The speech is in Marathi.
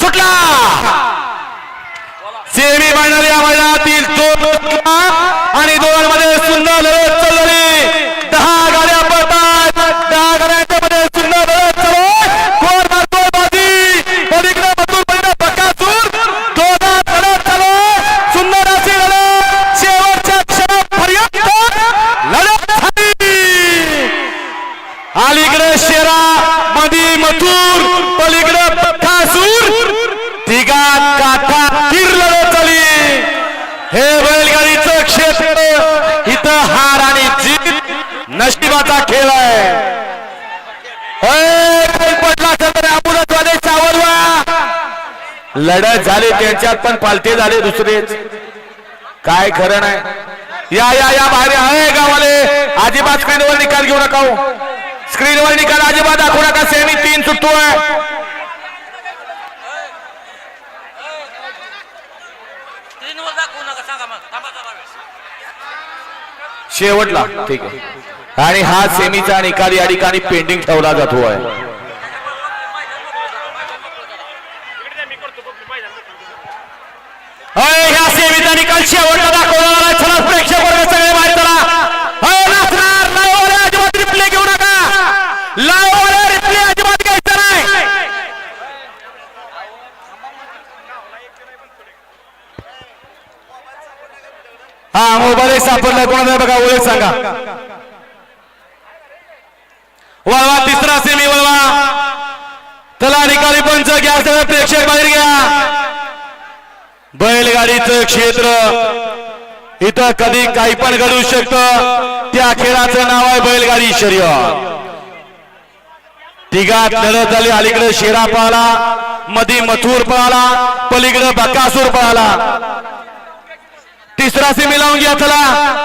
सुटला सेमी फायनल या शेरा मधी मथुर पलीकडे बकासूर तिघा काठा तीर. चली हे बैलगाडीचं क्षेत्र इथं हार आणि जीत नशिबाचा खेळ आहे. पडला असेल तर अमोलचवाले सावरवा. लढत झाली त्यांच्यात पण पालते झाले दुसरेच. काय खरं नाही. या या या बाहेर. आहे गावाले अजिबात स्क्रीनवर निकाल घेऊ नका हो. स्क्रीनवर निकाल अजिबात दाखवू नका सेमी तीन सुटतोय. शेवटला ठीक आहे. आणि हा सेमीचा निकाल या ठिकाणी पेंडिंग ठेवला जातो आहे ह्या सेमीचा निकाल शेवटला दाखवला आहे. चला प्रेक्षक वर्ग सगळे बाहेर चला अय, नाचणार लाईव्ह वाले अजिबात रिप्ले घेऊ नका लाईव्ह वाले रिप्ले अजिबात घ्यायचा नाही हा मोबाईल सापडलाय कोणाला बघा ओळख सांगा. वळवा तिसरा सेमी वळवा. चला निकाली पंच घ्या सगळ्या प्रेक्षक बाहेर घ्या. बैलगाडीचं क्षेत्र. इथं कधी काही पण घडू शकतं. त्या खेळाचं नाव आहे बैलगाडी शर्यत. तिघात लढत झाली अलीकडे शेरा पळाला मधी मथुर पळाला पलीकडे बकासूर पळाला. तीसरा से मिलाऊंगी अथला चला.